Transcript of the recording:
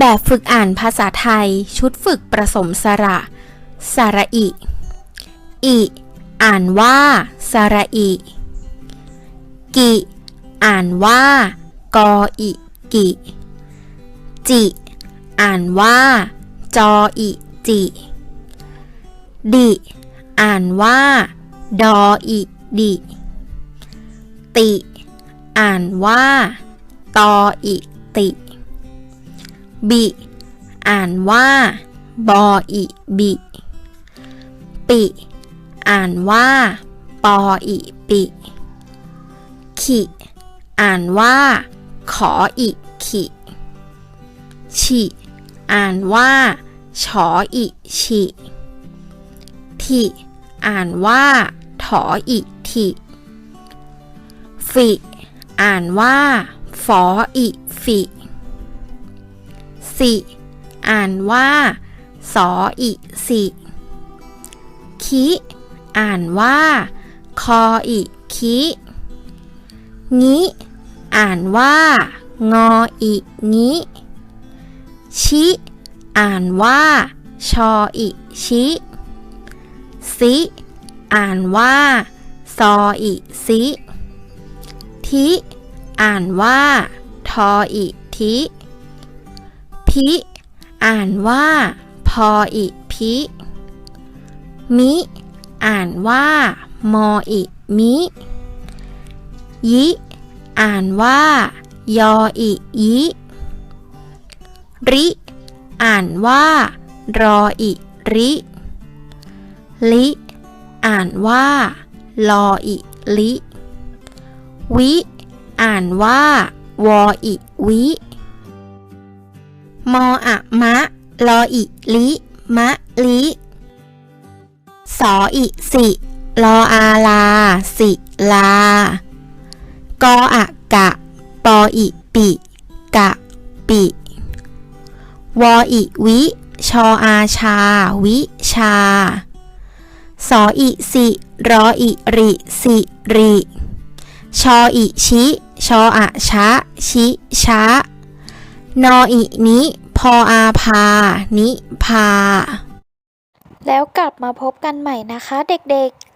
แบบฝึกอ่านภาษาไทย ชุดฝึกประสมสระ สระอิ อิ อ่านว่า สระอิ กิ อ่านว่า กออิกิ จิ อ่านว่า จออิจิ ดิ อ่านว่า ดออิดิ ติ อ่านว่า ตออิติ บิ อ่านว่า บออิบิ ปิ อ่านว่า ปออิปิ ขิ อ่านว่า ขออิขิ ฉิ อ่านว่า ชออิฉิทิอ่านว่า ถออิทิฟิอ่านว่าฟออิฟิ สิ อ่านว่า สออิสิ คิ อ่านว่า คออิคิ งิอ่านว่า งออิงิ ชิ อ่านว่า ชออิชิ สิ อ่านว่า ซออิซิทิ อ่านว่า ทออิทิ พิ อ่านว่า พออิพิ มิ อ่านว่า มออิมิ ยิ อ่านว่า ยออิยิ ริ อ่านว่า รออิริ ลิ อ่านว่า ลออิลิ วิ อ่านว่า วออิวิ มออะมะ ลออิลิ มะลิ สออิสิ ลออาลา สิลา กออะกะ ปออิปิ กะปิ วออิวิ ชออาชา วิชา สออิสิ รออิริ สิริ ชออิชิ ชออะชะ ชิชะ นออินิพออาพา นิพา แล้วกลับมาพบกันใหม่นะคะเด็กๆ